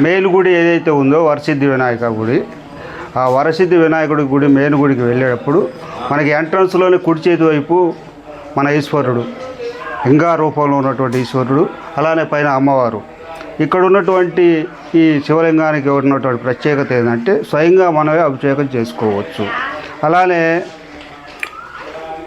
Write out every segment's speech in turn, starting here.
మేలు గుడి ఏదైతే ఉందో వరసిద్ధి వినాయక గుడి ఆ వరసిద్ధి వినాయకుడి గుడి మేలుగుడికి వెళ్ళేటప్పుడు మనకి ఎంట్రన్స్లోనే కుడి చేతి వైపు మన ఈశ్వరుడు ఇంకా రూపంలో ఉన్నటువంటి ఈశ్వరుడు అలానే పైన అమ్మవారు. ఇక్కడ ఉన్నటువంటి ఈ శివలింగానికి ఉన్నటువంటి ప్రత్యేకత ఏంటంటే స్వయంగా మనమే అభిషేకం చేసుకోవచ్చు. అలానే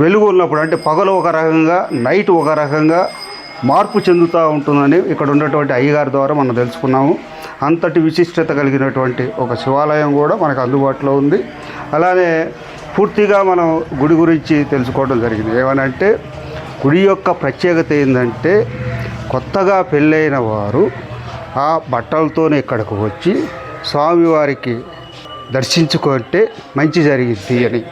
వెలుగు ఉన్నప్పుడు అంటే పగలు ఒక రకంగా నైట్ ఒక రకంగా మార్పు చెందుతూ ఉంటుందని ఇక్కడ ఉన్నటువంటి అయ్యగారి ద్వారా మనం తెలుసుకున్నాము. అంతటి విశిష్టత కలిగినటువంటి ఒక శివాలయం కూడా మనకు అందుబాటులో ఉంది. అలానే పూర్తిగా మనం గుడి గురించి తెలుసుకోవడం జరిగింది. ఏమనంటే గుడి యొక్క ప్రత్యేకత ఏంటంటే కొత్తగా పెళ్ళైన వారు ఆ బట్టలతోనే ఇక్కడికి వచ్చి స్వామివారికి దర్శించుకుంటే మంచి జరిగింది అని.